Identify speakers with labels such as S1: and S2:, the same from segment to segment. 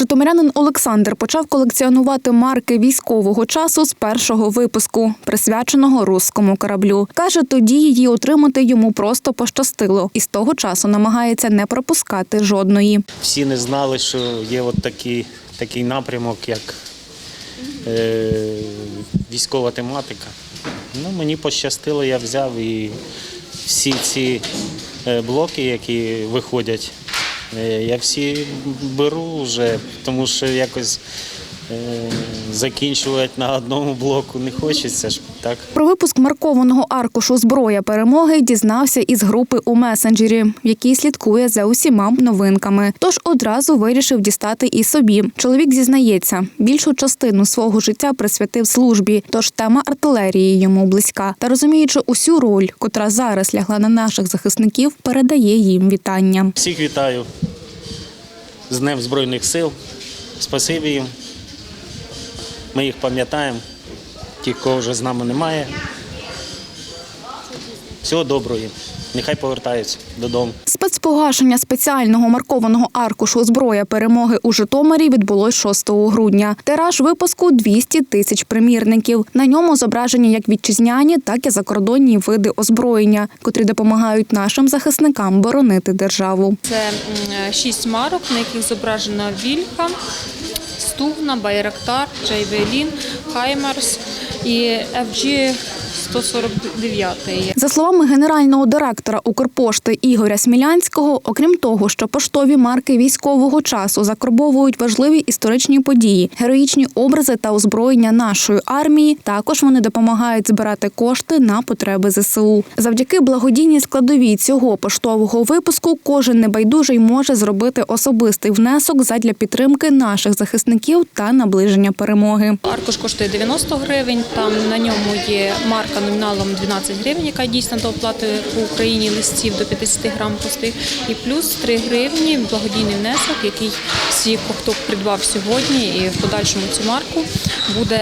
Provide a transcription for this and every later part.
S1: Житомирянин Олександр почав колекціонувати марки військового часу з першого випуску, присвяченого руському кораблю. Каже, тоді її отримати йому просто пощастило, і з того часу намагається не пропускати жодної.
S2: Всі не знали, що є от такий, такий напрямок, як е, військова тематика. Ну, мені пощастило, я взяв і всі ці е, блоки, які виходять, я всі беру вже, тому що якось е, закінчувати на одному блоку не хочеться ж так.
S1: Про випуск маркованого аркушу зброя перемоги дізнався із групи у месенджері, в якій слідкує за усіма новинками. Тож одразу вирішив дістати і собі. Чоловік зізнається, більшу частину свого життя присвятив службі, тож тема артилерії йому близька. Та розуміючи усю роль, котра зараз лягла на наших захисників, передає їм вітання.
S2: Всіх вітаю з Днем Збройних сил. Спасибі їм. Ми їх пам'ятаємо. Ті, кого вже з нами немає. Всього доброго їм. Нехай повертаються додому.
S1: Спецпогашення спеціального маркованого аркушу зброя перемоги у Житомирі відбулось 6 грудня. Тираж випуску 200 тисяч примірників. На ньому зображені як вітчизняні, так і закордонні види озброєння, котрі допомагають нашим захисникам боронити державу.
S3: Це шість марок, на яких зображена Вільха, Стугна, Байрактар, Джейвелін, Хаймарс і FG 149.
S1: За словами генерального директора Укрпошти Ігоря Смілянського, окрім того, що поштові марки військового часу закарбовують важливі історичні події, героїчні образи та озброєння нашої армії, також вони допомагають збирати кошти на потреби ЗСУ. Завдяки благодійній складовій цього поштового випуску кожен небайдужий може зробити особистий внесок задля підтримки наших захисників та наближення перемоги.
S3: Аркуш коштує 90 гривень. Там на ньому є марка номіналом 12 гривень, яка дійсна до оплати по Україні листів до 50 грам пустих. І плюс 3 гривні благодійний внесок, який всі, хто придбав сьогодні і в подальшому цю марку, буде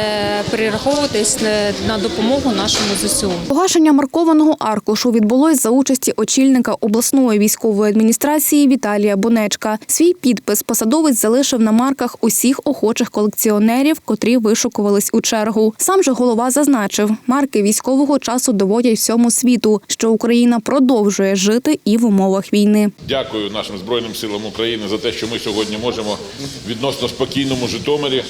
S3: перераховуватись на- на допомогу нашому ЗСУ.
S1: Погашення маркованого аркушу відбулось за участі очільника обласної військової адміністрації Віталія Бонечка. Свій підпис посадовець залишив на марках усіх охочих колекціонерів, котрі вишукувались у чергу. Сам же голова зазначив, марки військового часу доводять всьому світу, що Україна продовжує жити і в умовах війни.
S4: Дякую нашим Збройним силам України за те, що ми сьогодні можемо в відносно спокійному Житомирі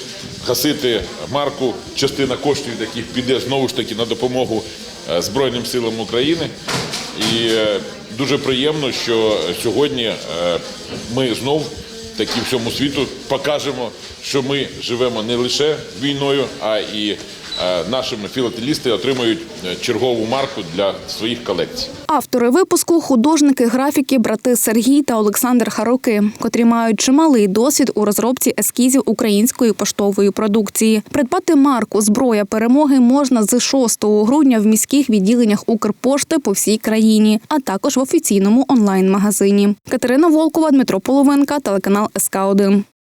S4: гасити марку. Частина коштів, яких піде знову ж таки на допомогу е, Збройним силам України. І е, дуже приємно, що сьогодні е, ми знов таки всьому світу покажемо, що ми живемо не лише війною, а і наші філателісти отримують е, чергову марку для своїх колекцій.
S1: Автори випуску художники, графіки, брати Сергій та Олександр Харуки, котрі мають чималий досвід у розробці ескізів української поштової продукції. Придбати марку Зброя перемоги можна з 6 грудня в міських відділеннях Укрпошти по всій країні, а також в офіційному онлайн-магазині. Катерина Волкова, Дмитро Половинка, телеканал СК 1